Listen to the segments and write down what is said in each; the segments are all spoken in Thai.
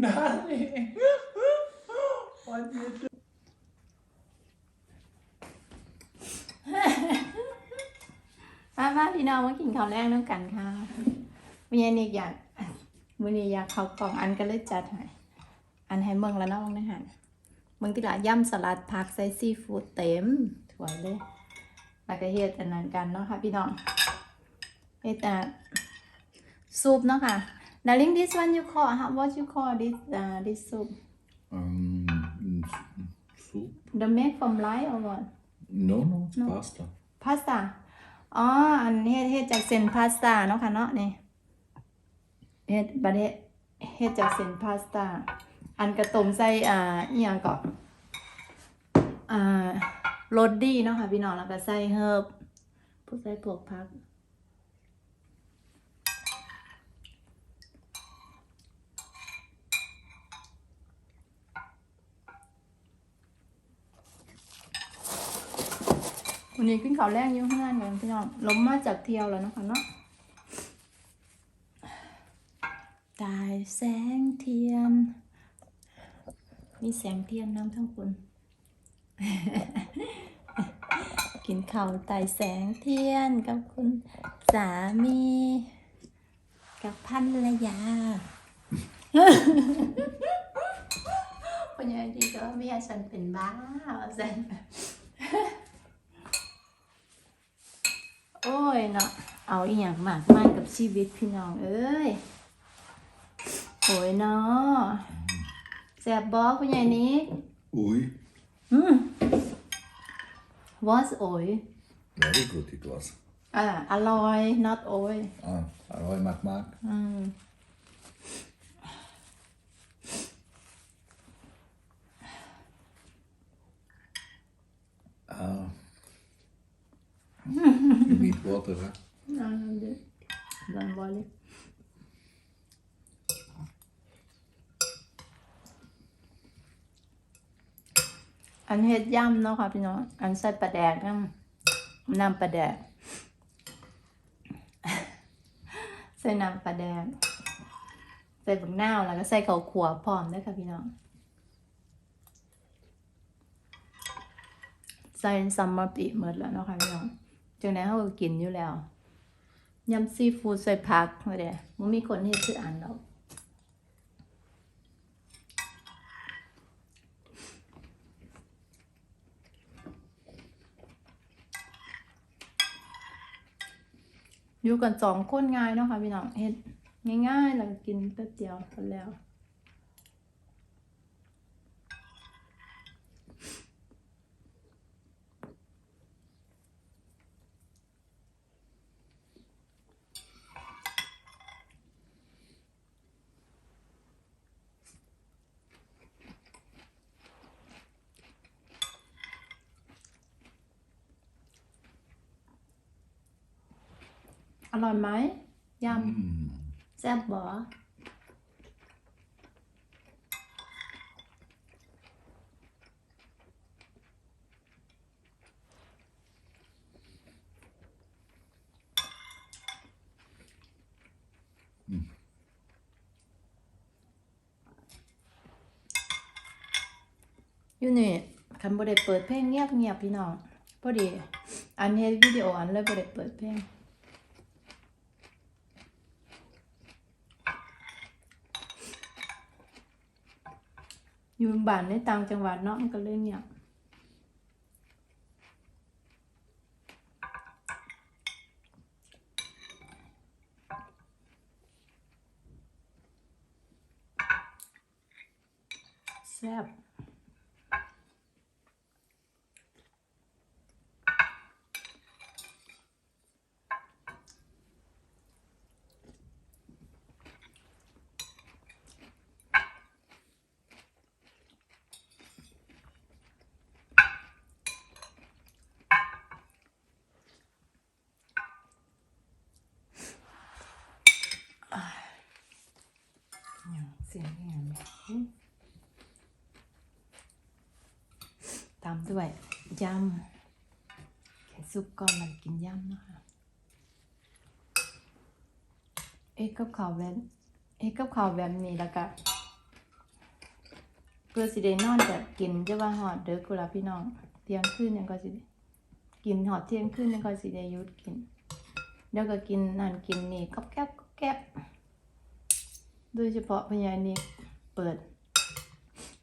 darling. What you do? มามาพี่น้องมากินข้าวแรกน้ำกันค่ะวันนี้นี่อยากวันนี้อยากเขาวกล่องอันก็เลยจัดให้อันให้เมืองละน้องนะฮะเมืองที่ละย่ำสลัดผักใส่ซีฟู้ดเต็มถ้วเลยแล้วก็เฮ็ดอันนั้นกันเนาะค่ะพี่น้องเฮ็ดอะซุปเนาะค่ะ darling this one you call how what you call this uh, this soup Um, mm, soup? the make from rice or what No, no, No. pasta. พาสต้าอ๋อ อันเฮ็ดเฮ็ดจากเส้นพาสต้าเนาะค่ะเนาะนี่เฮ็ดบัดเฮ็ดเฮ็ดจากเส้นพาสต้า อันกระต้มใส่อ่าอีหยังก็อ่าโรดดี้เนาะค่ะพี่น้องแล้วก็ใส่เฮิร์บพวกใส่พวกผัก วันนี้ขึ้นเขาวแรงอยุ่งงานกันพี่น้องล้มมาจากเที่ยวแล้วเนาะคะเนาะตายแสงเทียน มีแสงเทียนน้ำทั้งคนกินข้าวตายแสงเทียนกับคุณสามี กับพันรยาคนยังดีก็ว่าเมียฉันเป็นบ้าฉัน โอ้ยเนาะเอาอีหยังมากมายกับชีวิตพี่น้องเอ้ยโอ้ยเนาะแสบบอกคุณยายนี้ Ui, อืม was โอ้ย very good it was. อ่าอร่อย not โอ้ย Ah, Aroy Mak Mak. อืม Ah. You need water, huh? อ่าเดี๋ยวลองบอลเลยอันเฮ็ดย่ำเนาะค่ะพี่น้องอันใส่ปลาแดกน้ำปลาแดกใส่น้ำปลาแดกใส่บักนาวแล้วก็ใส่ข้าวขัวพร้อมด้วยค่ะพี่น้อง ใส่ซัมมอร์ปีหมดแล้วเนาะค่ะพี่น้อง จังนั้นเขาก็กินอยู่แล้วยำซีฟู้ดใส่ผักมาเด้มันมีคนเฮ็ดคืออันแล้วอยู่กันสองคนง่ายเนาะค่ะพี่น้องเฮ็ดง่ายๆแล้วก็กินแป๊บเดียวพอแล้ว อร่อยไหมย Mm. ำแซ่บบ่อยู่นี่คันบ่ได้เปิดเพลงเงียบเงียบๆพี่น้องพอดี อันเฮ็ดวิดีโออันเลยบ่ได้เปิดเพลง อยู่บ้านในต่างจังหวัดเนาะมันก็เลยเงียบแซ่บเสียงแหงตามด้วยยำแค่ซุปก่อนมันกินยำนะคะ เอ๊ะกับข้าวแบบเอ๊ะกับข้าวแบบนี้แล้วก็เพื่อสิได้นอนจะกินจะว่าหอดเด้อกุลาพี่น้องเที่ยงคืนยังก็สิได้กินหอดเที่ยงคืนยังก็สิได้ยุดกินเดี๋ยวก็กินนั่นกินนี่ก๊อบแก๊บก๊อบแก๊บ โดยเฉพาะพญานี่เปิด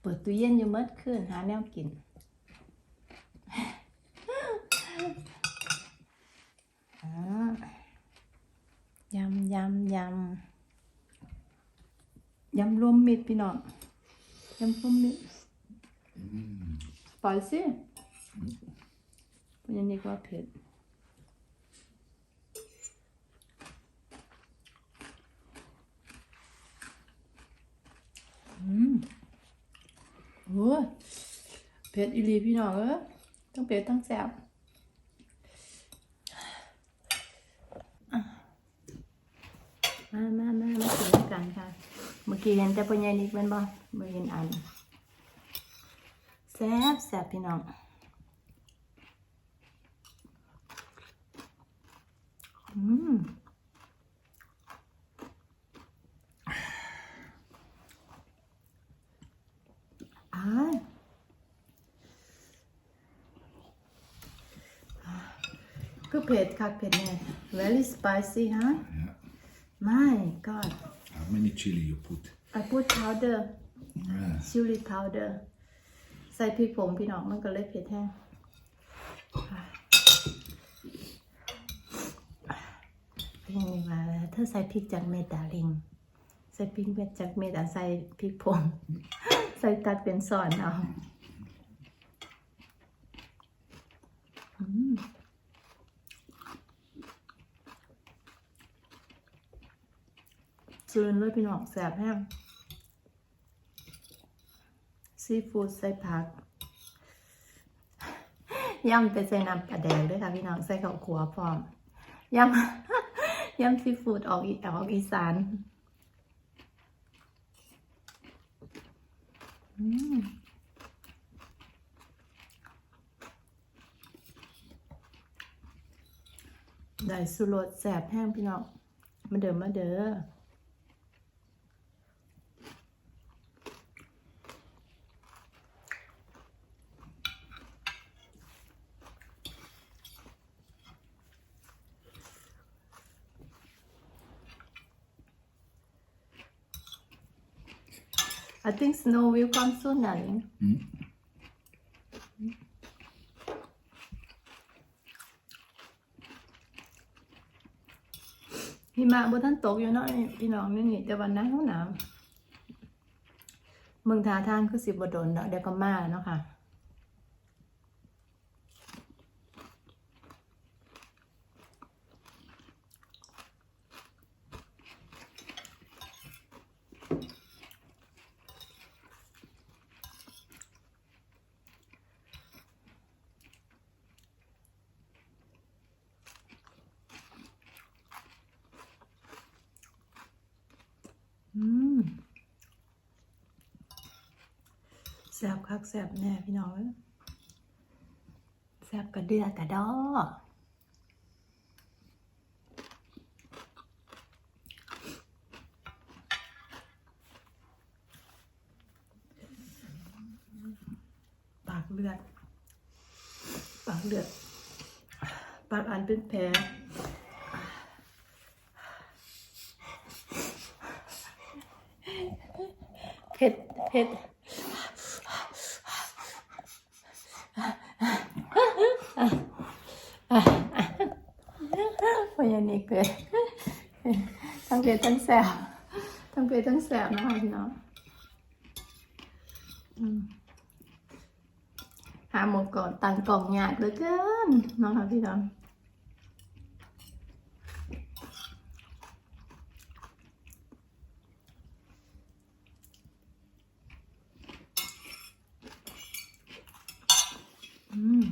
เปิดตู้เย็นอยู่เมื่อคืนหาแนวกินอ่ายำยำยำยำรวมมิตรพี่น้องยำรวมมิตรปล่อยสิพญานี่ว่าเผ็ด โอ้เผ็ดอีลีพี่น้องเอ้ยทั้งเผ็ดทั้งแซ่บมามามามากินด้วกันค่ะ เมื่อกี้เห็นแต่ปัญญานิกมันบ่บ่เห็นอันแซ่บแซ่บพี่น้อง อืมอาย คือเผ็ดคักเผ็ดแน่ very spicy ฮะ Ja. My God How many chili you put? I put powder Yeah. chili powder ใส่พริกผงพี่น้องมันก็เลยเผ็ดแห้ง พี่ยังว่าเธอใส่พริกจากเม็ดดาริง ใส่พริกเม็ดจากเม็ดอะใส่พริกผง ใส่ตัดเป็นซอนเอาอืม จืนเลยพี่น้องแสบแห้งซีฟู้ดใส่ผักย่ำไปใส่น้ำปลาแดงด้วยค่ะพี่น้องใส่ข้าวขัวพร้อมย่ำย่ำซีฟู้ดออกอีออกอีสานอืมได้สุรสแสบแห้งพี่น้องมาเดิมมาเด้อ think snow will come soon, darling. Mm. หิมะบนท่านตกอยู่เนาะนี่พี่น้องนี่นี่แต่วันนั้นเขาหนาวเมืองทาทางคือสิบโดนเนาะเดี๋ยวก็มาเนาะค่ะ อืม แซบคักแซบแน่พี่น้องเอ้ยแซบกระเดือกระดอปากเลือด ปากเลือด ปากอันเป็นแผลเผ็ดเผ็ด ยานิกเลยทั้งเผ็ดทั้งแสบทั้งเผ็ดทั้งแสบนะคะพี่น้องหาหมดก่อนตังกล่องหยากเหลือเกินน้องค่ะพี่น้อง อืม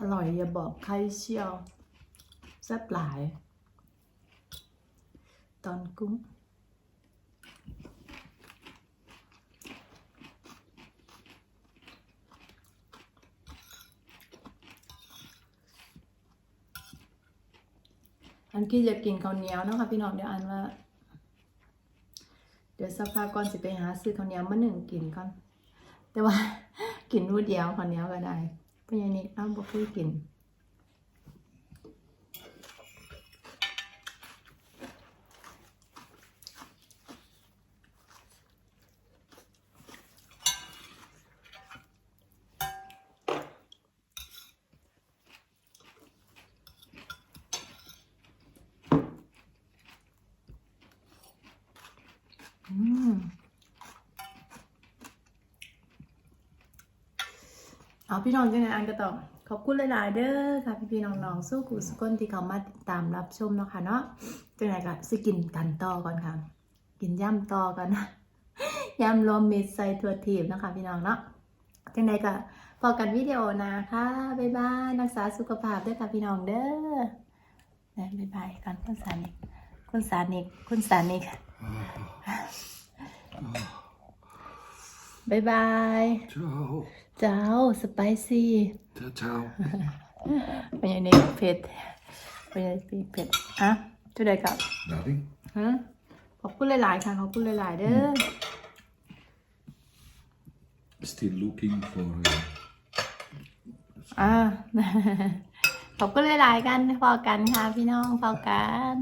อร่อยอย่าบอกใครเชียวแซ่บหลาย ตอนกุ้งอันกี้จะกินข้าวเหนียวนะคะพี่น้องเดี๋ยวอันว่า เดี๋ยวสักพักก่อนสิไปหาซื้อข้าวเหนียวมาหนึ่งกินก่อน แต่ว่ากินรูดเดียวข้าวเหนียวก็ได้ พราะอย่างนี้อ้าวบ่เคยกิน อืม เอาพี่น้องจังไงอันก็ต้องขอบคุณหลาย ๆ เด้อค่ะ พี่ๆน้องๆสู้กูสุกคนที่เขามาติดตามรับชมเนาะค่ะเนาะจังไงก็สิกินกันต่อก่อนค่ะ กินย่ำต่อกันนะย่ำรวมมิตรใส่ถั่วทีบนะคะพี่น้องเนาะจังไงก็พอกันวิดีโอนะคะบ๊ายบายรักษาสุขภาพด้วยค่ะพี่น้องเด้อนะบ๊ายบายกันคุณสานิกคุณสานิกคุณสานิกบ๊ายบาย Ciao. เจ้าสไปซี่ Ciao, ciao. เป็นยังไงเผ็ดเป็นยังไงเผ็ดอะจุดใดกับ Darling? ฮะขอบคุณหลายๆค่ะขอบคุณหลายๆเด้อ Still looking for... Uh, อ่าขอบคุณหลายๆกันพอกันค่ะพี่น้องพอกัน